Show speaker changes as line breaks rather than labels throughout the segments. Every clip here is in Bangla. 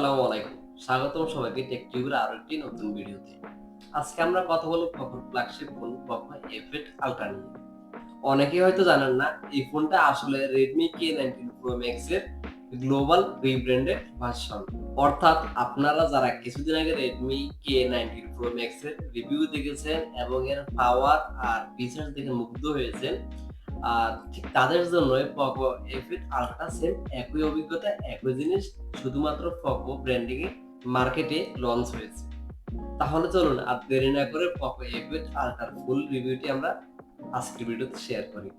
আসসালামু আলাইকুম। স্বাগতম সবাইকে টেক আরও একটি নতুন ভিডিওতে। আজকে আমরা কথা ফ্ল্যাগশিপ ফোন আলট্রা নিয়ে। অনেকে হয়তো জানেন না, এই ফোনটা আসলে এর গ্লোবাল রিব্র্যান্ডেড ভার্সন অর্থাৎ আপনারা যারা কিছুদিন আগে এর রিভিউ দেখেছেন এবং এর পাওয়ার আর ফিচার্স দেখে মুগ্ধ হয়েছেন ঠিক তাদের জন্য পকো এফএট আলট্রা সেম একই অভিজ্ঞতা, একই জিনিস, শুধুমাত্র পকো ব্র্যান্ডিং এ মার্কেটে লঞ্চ হয়েছে। তাহলে চলুন আর দেরি না করে পকো এফএট আলট্রার ফুল রিভিউটি আমরা আজকের ভিডিওতে শেয়ার করি।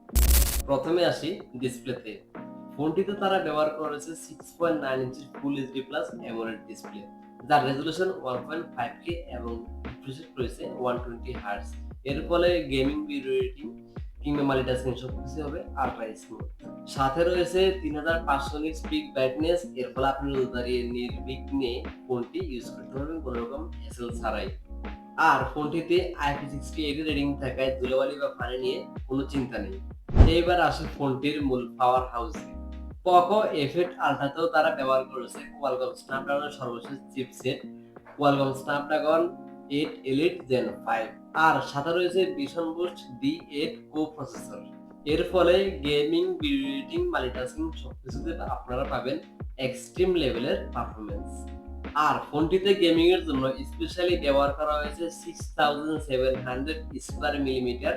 প্রথমে আসি ডিসপ্লেতে ফোনটিতে তারা ব্যবহার করেছে সিক্স পয়েন্ট নাইন ইঞ্চির full HD plus AMOLED display যার resolution one point five K এবং রিফ্রেশ রয়েছে ওয়ান টোয়েন্টি হার্টস এর ফলে গেমিং ভিডিও কিংবা মাল্টিটাস্কিং সব কিছু হবে আলট্রা স্মুথ সাথে রয়েছে তিন হাজার পাঁচশো নিট স্পিড ব্রাইটনেস এর ফলে আপনি রোজ দাঁড়িয়ে নির্বিঘ্নে ফোনটি ইউজ করতে পারবেন কোনো রকম হেসেল ছাড়াই। আর ফোনটিতে আইপি সিক্সটি এইট রেটিং থাকায় ধুলোবালি বা পানি নিয়ে কোনো চিন্তা নেই। এইবার আসে ফোনটির মূল পাওয়ার হাউসে পকো এফেট আলট্রাতেও তারা ব্যবহার করেছে কোয়ালকম স্ন্যাপড্রাগনের সর্বশেষ chipset Qualcomm Snapdragon eight elite gen five. আর সাথে রয়েছে vision boost D eight coprocessor এর ফলে গেমিং এডিটিং, মাল্টিটাস্কিং সবকিছুতে আপনারা পাবেন এক্সট্রিম লেভেলের পারফরমেন্স আর ফোনটিতে গেমিং এর জন্য স্পেশালি ব্যবহার করা হয়েছে six thousand seven hundred square millimetre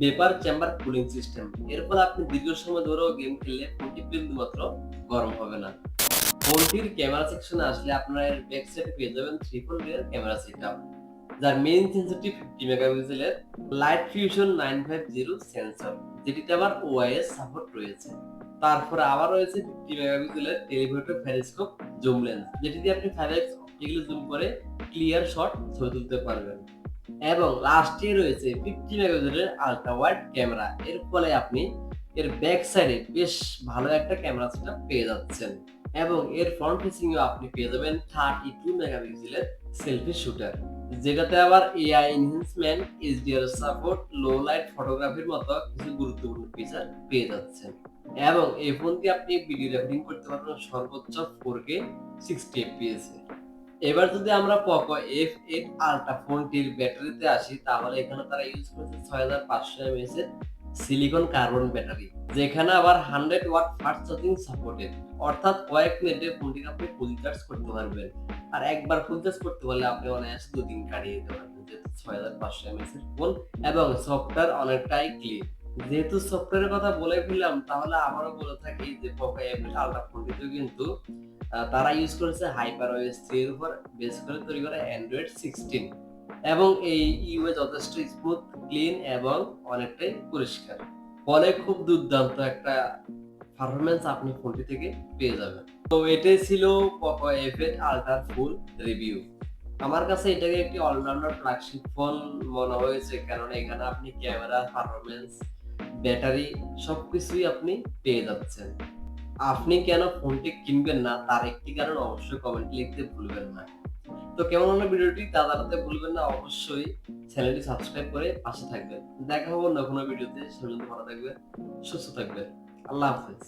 vapour chamber cooling system এর ফলে আপনি দীর্ঘ সময় ধরেও গেম খেললে ফোনটি বিন্দুমাত্র গরম হবে না। ফোনটির ক্যামেরা সেকশনে আসলে আপনারা এর ব্যাক সাইডে পেয়ে যাবেন ট্রিপল রিয়ার ক্যামেরা সেটআপ যার মেইন সেন্সরটি ফিফটি মেগাপিক্সেলের light fusion nine five zero sensor যেটিতে আবার ওআইএস সাপোর্ট রয়েছে। তারপরে আবার রয়েছে ফিফটি মেগাপিক্সেলের টেলিফোটো ফেরিস্কোপ জুম লেন্স যেটিতে আপনি ফাইভ এক্স জুম করে ক্লিয়ার শট ছবি তুলতে পারবেন। এবং লাস্টে রয়েছে ফিফটি মেগাপিক্সেলের আলট্রা ওয়াইড ক্যামেরা এর ফলে আপনি এর ব্যাক সাইডে বেশ ভালো একটা ক্যামেরা সেটা পেয়ে যাচ্ছেন। এবং এর ফ্রন্ট ফেসিং আপনি পেয়ে যাবেন থার্টি টু মেগাপিক্সেলের সেলফি শুটার যেটাতে আবার AI enhancement HDR support low light ফটোগ্রাফির মতো কিছু গুরুত্বপূর্ণ ফিচার পেয়ে যাচ্ছেন। এবং এই ফোনটি আপনি ভিডিও রেকর্ডিং করতে পারবেন সর্বোচ্চ ফোর কে সিক্সটি এফপিএস এবার যদি আমরা পকো এফ এইট আলট্রা ফোনটির ব্যাটারিতে আসি, তাহলে এখানে তারা ইউজ করেছে ছয় হাজার পাঁচশো এমএস এর সিলিকন কার্বন ব্যাটারি যেখানে আবার hundred watt fast charging supported অর্থাৎ কয়েক মিনিটে ফোনটিকে আপনি ফুল চার্জ করতে পারবেন। আর একবার ফুল চার্জ করতে পারলে আপনি অনায়াসে দুদিন কাটিয়ে দিতে পারবেন, যেহেতু ছয় হাজার পাঁচশো এমএস এর ফোন এবং সফটওয়্যার অনেকটাই ক্লিন যেহেতু সফটওয়্যারের কথা বলে ফেললাম, তাহলে আবারও বলে থাকি যে পোকো এফ আলট্রা ফোনটিতে কিন্তু তারা ইউজ করেছে হাইপার ওএস থ্রি এর উপর বেস করে তৈরি করা অ্যান্ড্রয়েড সিক্সটিন এবং এই ইউএ যথেষ্ট স্মুথ, ক্লিন এবং অনেকটাই পরিষ্কার। ফলে খুব দুর্দান্ত একটা পারফরমেন্স আপনি ফোনটি থেকে পেয়ে যাবেন। তো এটাই ছিল পোকো এফ এইট আলট্রার ফুল রিভিউ আমার কাছে এটাকে একটি অলরাউন্ডার ফ্ল্যাগশিপ ফোন মনে হয়েছে কারণ এখানে আপনি ক্যামেরা পারফরমেন্স ব্যাটারি সবকিছুই আপনি পেয়ে যাচ্ছেন। আপনি কেন ফোনটি কিনবেন না, তার একটি কারণ অবশ্যই কমেন্ট লিখতে ভুলবেন না। তো কেমন হলো ভিডিওটি তা জানাতে ভুলবেন না, অবশ্যই চ্যানেলটি সাবস্ক্রাইব করে পাশে থাকবেন। দেখা হব অন্য কোনো ভিডিওতে সেজন্য ভালো থাকবেন, সুস্থ থাকবেন। আল্লাহ হাফেজ।